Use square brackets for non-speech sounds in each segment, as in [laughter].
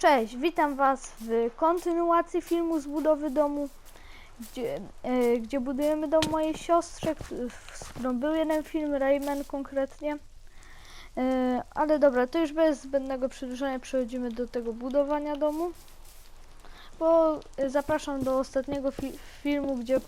Cześć, witam Was w kontynuacji filmu z budowy domu, gdzie, e, gdzie budujemy dom mojej siostry, z którą był jeden film, Rayman konkretnie. E, ale dobra, to już bez zbędnego przedłużania przechodzimy do tego budowania domu. Bo e, zapraszam do ostatniego fi filmu, gdzie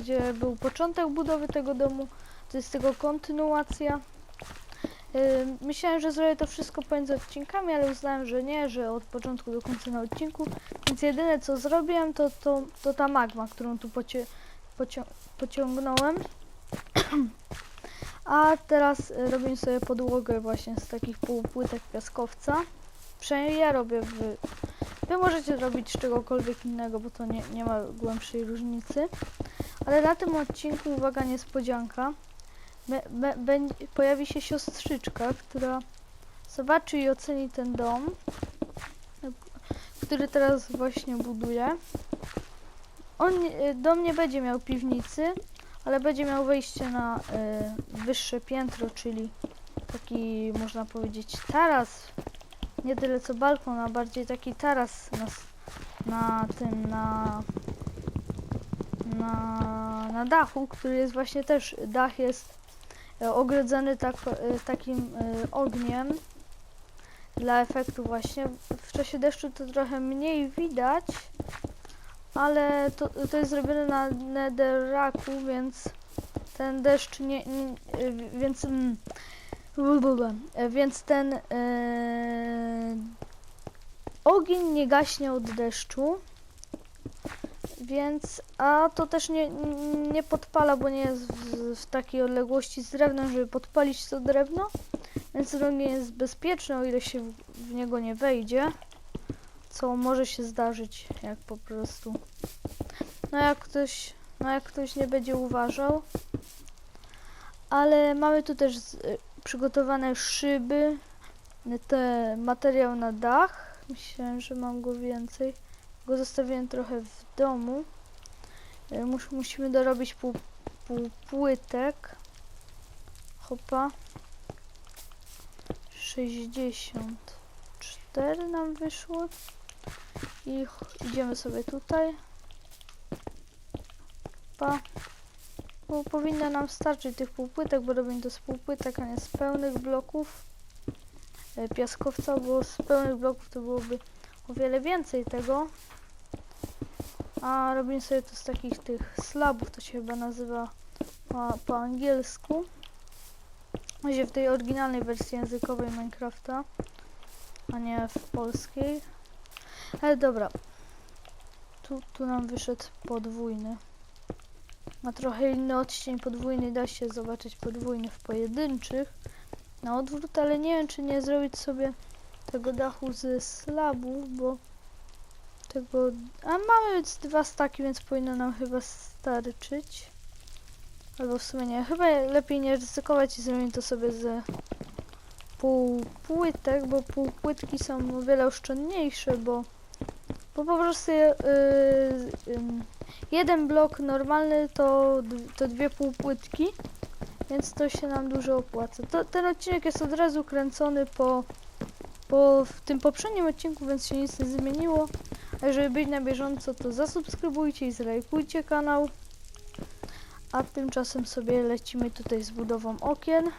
gdzie był początek budowy tego domu. To jest tego kontynuacja. Myślałem, że zrobię to wszystko pomiędzy odcinkami, ale uznałem, że nie, że od początku do końca na odcinku. Więc jedyne co zrobiłem to, to, to ta magma, którą tu pocie, pocio, pociągnąłem. [clears throat] A teraz y, robię sobie podłogę właśnie z takich półpłytek piaskowca. Przynajmniej ja robię w... Wy możecie robić z czegokolwiek innego, bo to nie, nie ma głębszej różnicy. Ale na tym odcinku, uwaga, niespodzianka. Pojawi się siostrzyczka, która zobaczy i oceni ten dom, który teraz właśnie buduję. On, nie- dom nie będzie miał piwnicy, ale będzie miał wejście na y, wyższe piętro, czyli taki można powiedzieć taras. Nie tyle co balkon, a bardziej taki taras na, na tym, na, na, na dachu, który jest właśnie też, dach jest e, ogrodzony tak, e, takim e, ogniem dla efektu właśnie. W czasie deszczu to trochę mniej widać, ale to, to jest zrobione na netherracku, więc ten deszcz nie, nie e, więc mm. E, więc ten e, ogień nie gaśnie od deszczu. Więc, a to też nie, nie podpala, bo nie jest w, w takiej odległości z drewnem, żeby podpalić to drewno. Więc ogień jest bezpieczny, o ile się w, w niego nie wejdzie. Co może się zdarzyć, jak po prostu. No jak ktoś, no jak ktoś nie będzie uważał. Ale mamy tu też z, y, przygotowane szyby, te materiał na dach. Myślałem, że mam go więcej go zostawiłem trochę w domu. E, Mus, musimy dorobić pół, pół płytek. Hopa. 64 nam wyszło. I idziemy sobie tutaj. Pa. Bo powinno nam starczyć tych półpłytek, bo robimy to z półpłytek, a nie z pełnych bloków e, piaskowca, bo z pełnych bloków to byłoby o wiele więcej tego. A robimy sobie to z takich tych slabów, to się chyba nazywa po, po angielsku. Właśnie w tej oryginalnej wersji językowej Minecrafta, a nie w polskiej. Ale dobra. Tu, tu nam wyszedł podwójny. Ma trochę inny odcień podwójny, da się zobaczyć podwójny w pojedynczych. Na odwrót, ale nie wiem czy nie zrobić sobie tego dachu ze slabów, bo tego... A mamy z dwa staki, więc powinno nam chyba starczyć. Albo w sumie nie. Chyba lepiej nie ryzykować i zrobimy to sobie ze półpłytek, bo półpłytki są o wiele oszczędniejsze, bo, bo po prostu yy, ym, jeden blok normalny to, to dwie półpłytki, więc to się nam dużo opłaca. To, ten odcinek jest od razu kręcony po po w tym poprzednim odcinku, więc się nic nie zmieniło. Żeby być na bieżąco, to zasubskrybujcie i zlajkujcie kanał. A tymczasem sobie lecimy tutaj z budową okien.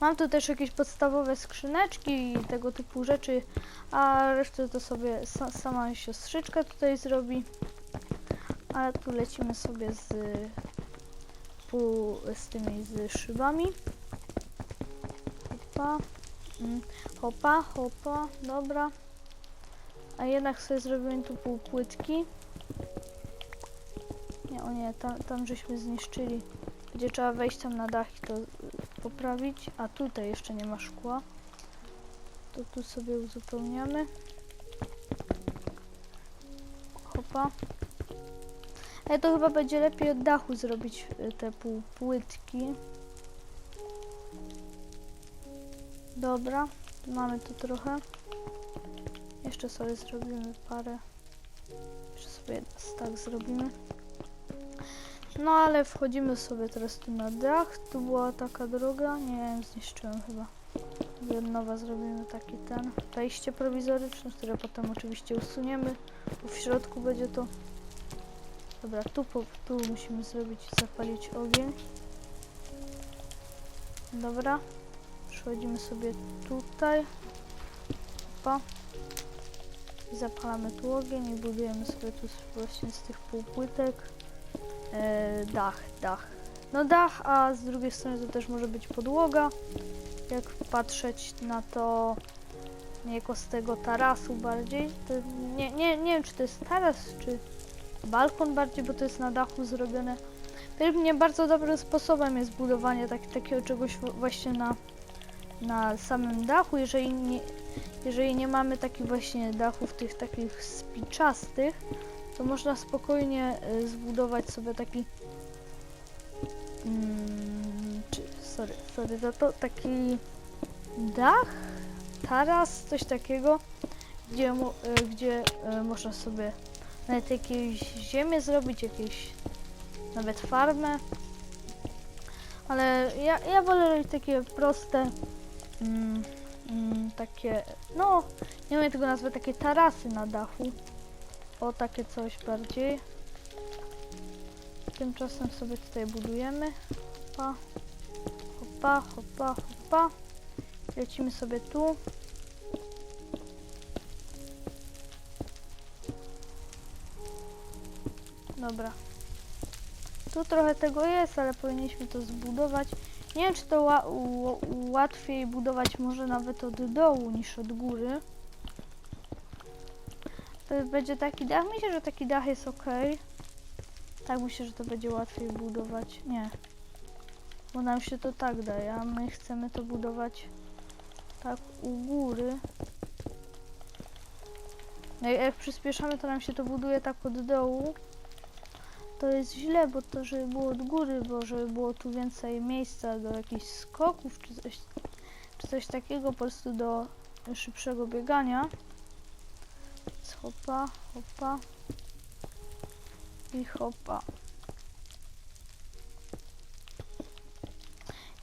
Mam tu też jakieś podstawowe skrzyneczki i tego typu rzeczy, a resztę to sobie sa sama siostrzyczka tutaj zrobi. A tu lecimy sobie z, pół, z tymi z szybami. Opa. Mm, Hopa, hopa, dobra. A jednak sobie zrobimy tu półpłytki. Nie, o nie, tam, tam żeśmy zniszczyli. Będzie trzeba wejść tam na dach i to poprawić. A tutaj jeszcze nie ma szkła. To tu sobie uzupełniamy. Hopa. Ale to chyba będzie lepiej od dachu zrobić y, te półpłytki. Dobra, mamy tu trochę. Jeszcze sobie zrobimy parę. Jeszcze sobie tak zrobimy. No ale wchodzimy sobie teraz tu na dach. Tu była taka droga. Nie wiem, zniszczyłem chyba. I od nowa zrobimy taki ten wejście prowizoryczne, które potem oczywiście usuniemy. Bo w środku będzie to. Dobra, tu, po, tu musimy zrobić, zapalić ogień. Dobra. Przechodzimy sobie tutaj. Opa. Zapalamy tu ogień i budujemy sobie tu właśnie z tych półpłytek e, dach, dach. No dach, a z drugiej strony to też może być podłoga. Jak patrzeć na to jako z tego tarasu bardziej. To nie, nie, nie wiem czy to jest taras, czy balkon bardziej, bo to jest na dachu zrobione. Według mnie bardzo dobrym sposobem jest budowanie tak, takiego czegoś właśnie na, na samym dachu, jeżeli nie, jeżeli nie mamy takich właśnie dachów tych takich spiczastych, to można spokojnie y, zbudować sobie taki mm, czy, sorry, sorry za to, taki dach, taras, coś takiego, gdzie, y, gdzie y, można sobie nawet jakieś ziemię zrobić, jakieś nawet farmę. Ale ja, ja wolę robić takie proste, mm, takie, no, nie wiem tego nazwy, takie tarasy na dachu. O, takie coś bardziej. Tymczasem sobie tutaj budujemy. Hopa, hopa, hopa, hopa. Lecimy sobie tu. Dobra. Tu trochę tego jest, ale powinniśmy to zbudować. Nie wiem, czy to łatwiej budować może nawet od dołu niż od góry. To będzie taki dach. Myślę, że taki dach jest ok. Tak, myślę, że to będzie łatwiej budować. Nie. Bo nam się to tak daje, a my chcemy to budować tak u góry. No i jak przyspieszamy, to nam się to buduje tak od dołu. To jest źle, bo to, żeby było od góry, bo żeby było tu więcej miejsca do jakichś skoków, czy coś, czy coś takiego, po prostu do szybszego biegania. Więc hopa, hopa i hopa.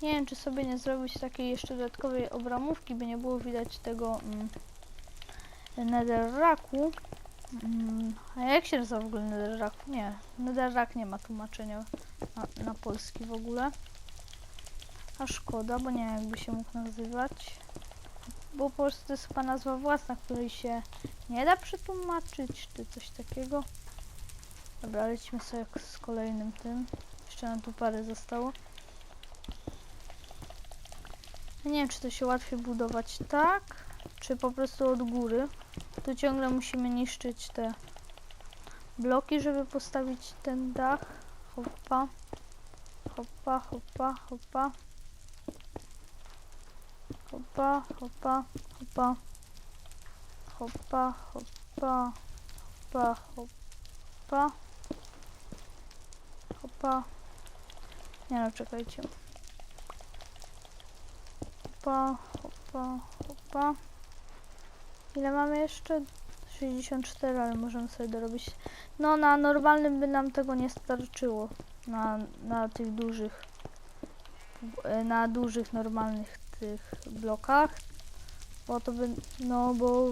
Nie wiem, czy sobie nie zrobić takiej jeszcze dodatkowej obramówki, by nie było widać tego mm, netherracku. Mm, a jak się nazywa w ogóle netherrack? Nie, netherrack nie ma tłumaczenia na, na polski w ogóle. A szkoda, bo nie wiem jakby się mógł nazywać. Bo po prostu to jest chyba nazwa własna, której się nie da przetłumaczyć, czy coś takiego. Dobra, lecimy sobie z kolejnym tym. Jeszcze nam tu parę zostało. Nie wiem, czy to się łatwiej budować tak, czy po prostu od góry. Tu ciągle musimy niszczyć te bloki, żeby postawić ten dach. Hopa, hopa, hopa, hopa. Hopa, hopa, hopa. Hopa, hopa, hopa, hopa. Nie no, czekajcie. Hopa, hopa, hopa. Ile mamy jeszcze? 64, ale możemy sobie dorobić. No, na normalnym by nam tego nie starczyło. Na, na tych dużych, e, na dużych, normalnych tych blokach. Bo to by, no, bo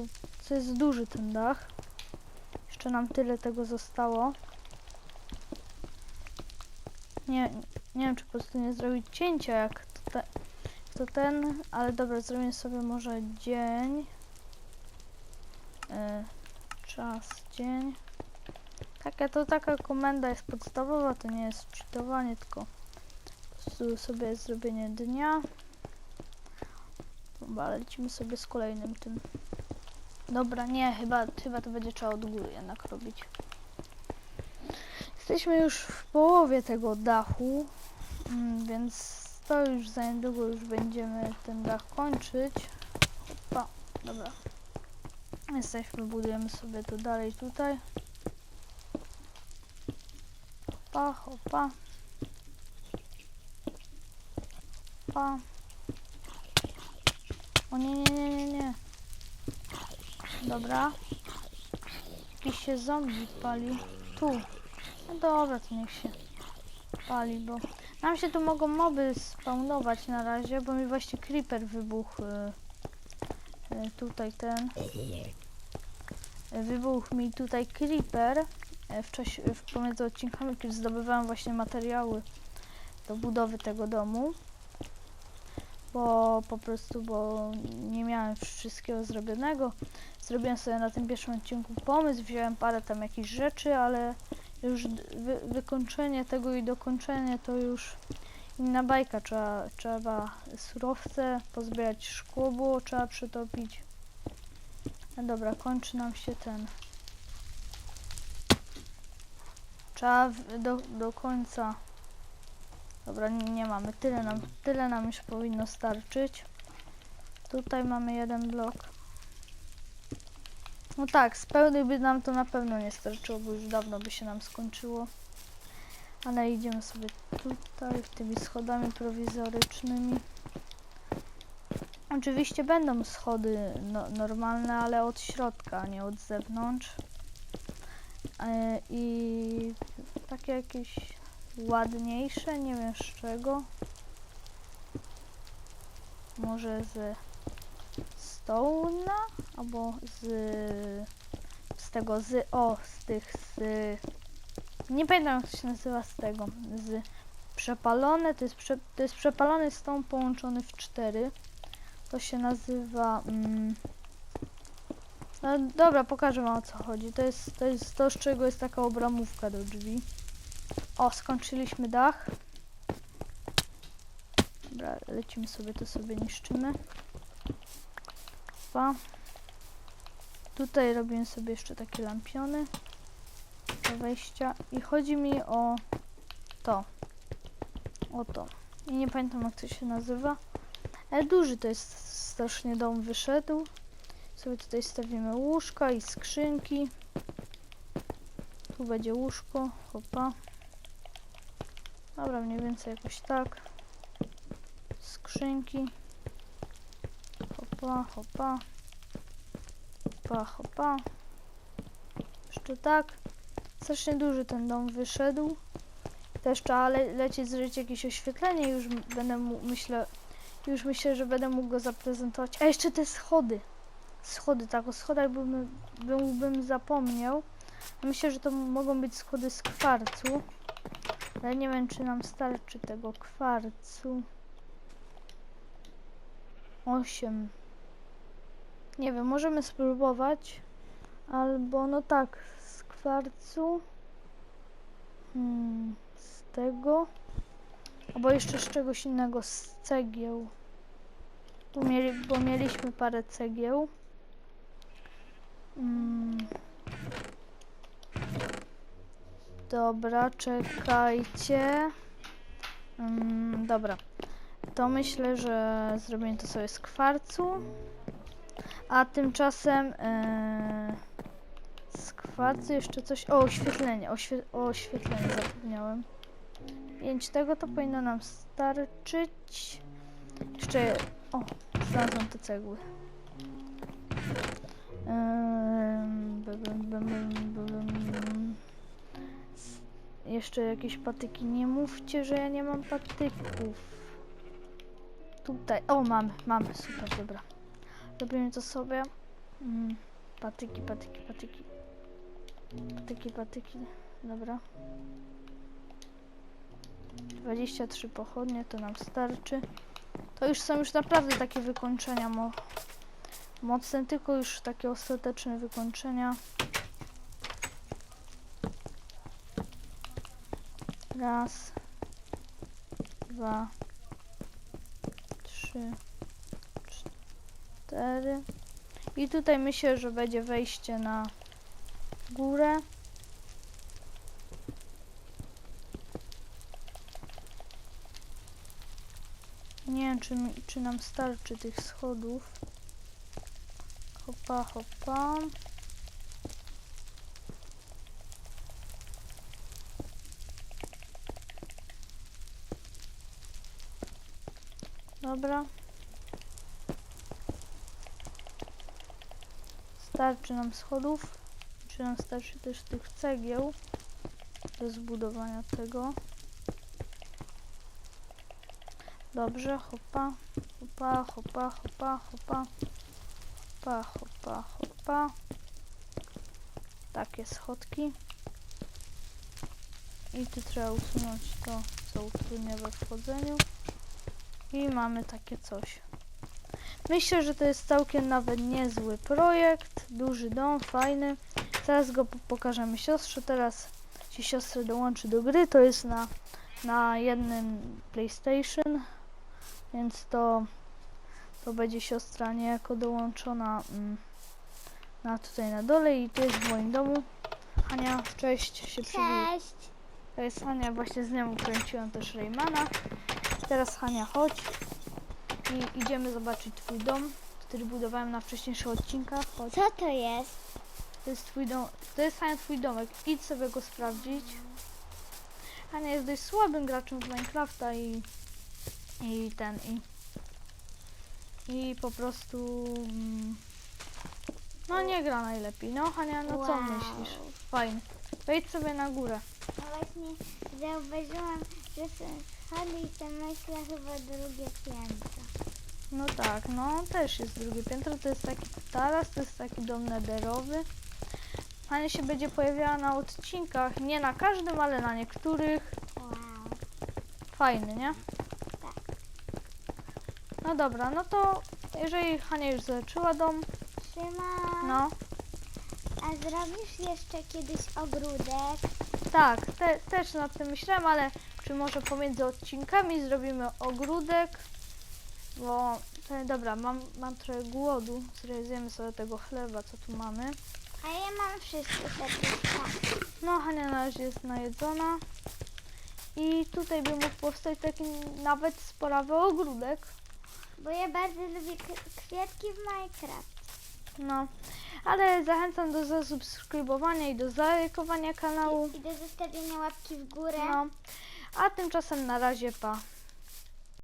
to jest duży ten dach. Jeszcze nam tyle tego zostało. Nie, nie wiem, czy po prostu nie zrobić cięcia jak to, te, to ten, ale dobra, zrobimy sobie może dzień. E, czas, dzień. Taka to taka komenda jest podstawowa, to nie jest czytowanie, tylko sobie zrobienie dnia. Dobra, lecimy sobie z kolejnym tym. Dobra, nie, chyba, chyba to będzie trzeba od góry jednak robić. Jesteśmy już w połowie tego dachu, mm, więc to już za niedługo już będziemy ten dach kończyć. Opa, dobra. Jesteśmy, budujemy sobie to dalej tutaj. Hopa, hopa. Hopa. O nie, nie, nie, nie, nie. Dobra. Jakiś się zombie pali. Tu. No dobra, to niech się pali, bo Nam się tu mogą moby spawnować na razie, bo mi właśnie creeper wybuchł. y, y, Tutaj ten. Wybuchł mi tutaj creeper y, w czasie, w pomiędzy odcinkami, kiedy zdobywałem właśnie materiały do budowy tego domu. Bo po prostu, bo nie miałem wszystkiego zrobionego. Zrobiłem sobie na tym pierwszym odcinku pomysł, wziąłem parę tam jakichś rzeczy, ale już wy, wykończenie tego i dokończenie to już inna bajka. Trzeba, trzeba surowce, pozbierać szkło było, trzeba przetopić. No dobra, kończy nam się ten. Trzeba do, do końca. Dobra, nie, nie mamy. Tyle nam, tyle nam już powinno starczyć. Tutaj mamy jeden blok. No tak, z pełnych by nam to na pewno nie starczyło, bo już dawno by się nam skończyło. Ale idziemy sobie tutaj, tymi schodami prowizorycznymi. Oczywiście będą schody no, normalne, ale od środka, nie od zewnątrz. E, I takie jakieś ładniejsze, nie wiem z czego. Może ze stołna? Albo z, z tego, z, o, z tych, z, nie pamiętam jak to się nazywa z tego, z przepalone, to jest, prze, to jest przepalony stąd połączony w cztery. To się nazywa, mm, no dobra, pokażę wam o co chodzi. To jest, to jest to, z czego jest taka obramówka do drzwi. O, skończyliśmy dach. Dobra, lecimy sobie, to sobie niszczymy. Dwa. Tutaj robimy sobie jeszcze takie lampiony do wejścia i chodzi mi o to. O to. I nie pamiętam jak to się nazywa. Ale duży to jest strasznie dom wyszedł. Sobie tutaj stawimy łóżka i skrzynki. Tu będzie łóżko, hopa. Dobra, mniej więcej jakoś tak. Skrzynki. Hopa, hopa. Hopa, hopa. Jeszcze tak. Strasznie duży ten dom wyszedł. Też trzeba le lecieć zrobić jakieś oświetlenie. Już będę mu, myślę, już myślę, że będę mógł go zaprezentować. A jeszcze te schody. Schody, tak, o schodach bym, byłbym zapomniał. Myślę, że to mogą być schody z kwarcu. Ale nie wiem, czy nam starczy tego kwarcu. 8. Nie wiem, możemy spróbować. Albo, no tak, z kwarcu. Hmm, z tego. Albo jeszcze z czegoś innego, z cegieł. Bo, mieli, bo mieliśmy parę cegieł. Mm. Dobra, czekajcie. Mm, dobra. To myślę, że zrobimy to sobie z kwarcu. A tymczasem e, z kwarcu jeszcze coś. O, oświetlenie. Oświe, o oświetlenie zapomniałem. 5 tego to powinno nam starczyć. Jeszcze. O, znalazłam te cegły. Jeszcze jakieś patyki. Nie mówcie, że ja nie mam patyków. Tutaj. O, mamy, mamy. Super, dobra. Robimy to sobie. Mm, patyki, patyki, patyki. Patyki, patyki. Dobra. 23 pochodnie to nam starczy. To już są już naprawdę takie wykończenia mo mocne, tylko już takie ostateczne wykończenia. Raz, dwa, trzy, cztery. I tutaj myślę, że będzie wejście na górę. Nie wiem, czy, czy nam starczy tych schodów. Hopa, hopa. Dobra. Starczy nam schodów. Czy nam starczy też tych cegieł do zbudowania tego. Dobrze, hopa, hopa, hopa, hopa, hopa, hopa, hopa, hopa. Takie schodki. I tu trzeba usunąć to, co utrudnia we wchodzeniu. I mamy takie coś. Myślę, że to jest całkiem nawet niezły projekt. Duży dom, fajny. Teraz go po- pokażemy siostrze. Teraz ci siostrę dołączy do gry. To jest na, na jednym PlayStation. Więc to, to będzie siostra niejako dołączona mm, na tutaj na dole i tu jest w moim domu. Hania, cześć, się przywita. Cześć. To jest Hania, właśnie z nią kręciłam też Raymana. Teraz Hania, chodź i idziemy zobaczyć twój dom, który budowałem na wcześniejszych odcinkach. Chodź. Co to jest? To jest twój dom, to jest Hania twój domek. Idź sobie go sprawdzić. Hania jest dość słabym graczem w Minecrafta i i ten i i po prostu mm, no nie gra najlepiej. No Hania, no co Wow. myślisz? Fajnie. Wejdź sobie na górę. No właśnie zauważyłam, że schody i te myślę chyba drugie piętro. No tak, no też jest drugie piętro, to jest taki taras, to jest taki dom nederowy. Hania się będzie pojawiała na odcinkach, nie na każdym, ale na niektórych. Wow. Fajny, nie? No dobra, no to jeżeli Hania już zaczęła dom, Trzyma. no A zrobisz jeszcze kiedyś ogródek? tak, te, też nad tym myślałem, ale czy może pomiędzy odcinkami zrobimy ogródek, bo to, dobra, mam, mam trochę głodu, zrealizujemy sobie tego chleba, co tu mamy. A ja mam wszystkie serduszka. No, Hania na razie jest najedzona. I tutaj by mógł powstać taki nawet sporawy ogródek. Bo ja bardzo lubię kwiatki w Minecraft. No, ale zachęcam do zasubskrybowania i do zalajkowania kanału. I do zostawienia łapki w górę. No, a tymczasem na razie pa.